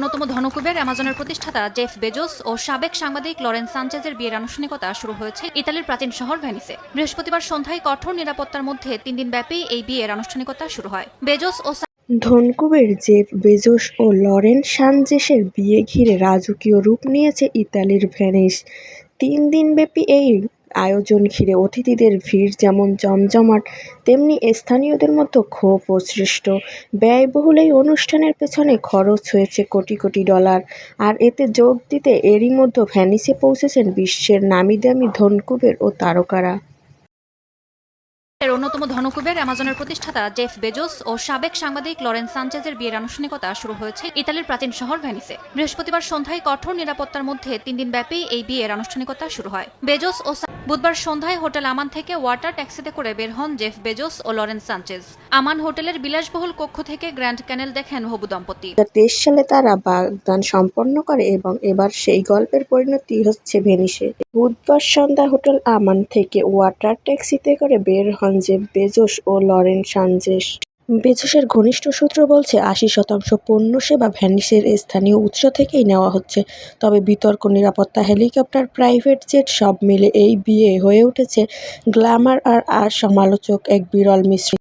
অন্যতম ধনকুবের অ্যামাজনের প্রতিষ্ঠাতা জেফ বেজোস ও সাবেক সাংবাদিক লরেন্স সানচেজের বিয়ের আনুষ্ঠানিকতা শুরু হয়েছে ইতালির প্রাচীন শহর ভেনিসে। বৃহস্পতিবার সন্ধ্যায় কঠোর নিরাপত্তার মধ্যে তিন দিন ব্যাপী এই বিয়ের আনুষ্ঠানিকতা শুরু হয়। বেজোস ও ধনকুবের জেফ বেজোস ও লরেন সানজেসের বিয়ে ঘিরে রাজকীয় রূপ নিয়েছে ইতালির ভেনিস। তিন দিনব্যাপী এই আয়োজন ঘিরে অতিথিদের ভিড় যেমন জমজমাট, তেমনি স্থানীয়দের মধ্যে ক্ষোভও সৃষ্ট। ব্যয়বহুল এই অনুষ্ঠানের পেছনে খরচ হয়েছে কোটি কোটি ডলার। আর এতে যোগ দিতে এরই মধ্যে ভ্যানিসে পৌঁছেছেন বিশ্বের নামি দামি ধনকুবের ও তারকারা। এর অন্যতম ধনকুবের অ্যামাজনের প্রতিষ্ঠাতা জেফ বেজোস ও সাবেক সাংবাদিক লরেন্স সানচেজের বিয়ের আনুষ্ঠানিকতা শুরু হয়েছে ইতালির প্রাচীন শহর ভেনিসে। বৃহস্পতিবার সন্ধ্যায় কঠোর নিরাপত্তার মধ্যে তিন দিন ব্যাপী এই বিয়ের আনুষ্ঠানিকতা শুরু হয়। বেজোস ও বুধবার সন্ধ্যায় হোটেল আমান থেকে ওয়াটার ট্যাক্সিতে করে বের হন জেফ বেজোস ও লরেন্স সানচেজ। আমান হোটেলের বিলাসবহুল কক্ষ থেকে গ্র্যান্ড ক্যানেল দেখেন হবু দম্পতি। তেইশ সালে তারা বাগদান সম্পন্ন করে এবং এবার সেই গল্পের পরিণতি হচ্ছে ভেনিসে। বুধবার সন্ধ্যা হোটেল আমান থেকে ওয়াটার ট্যাক্সিতে করে বের হন যে বেজোস ও লরেন সানজেস বেজোসের ঘনিষ্ঠ সূত্র বলছে, আশি শতাংশ পণ্য সেবা ভ্যানিসের স্থানীয় উৎস থেকেই নেওয়া হচ্ছে। তবে বিতর্ক, নিরাপত্তা, হেলিকপ্টার, প্রাইভেট জেট সব মিলে এই বিয়ে হয়ে উঠেছে। গ্ল্যামার আর আর সমালোচক এক বিরল মিশ্রিত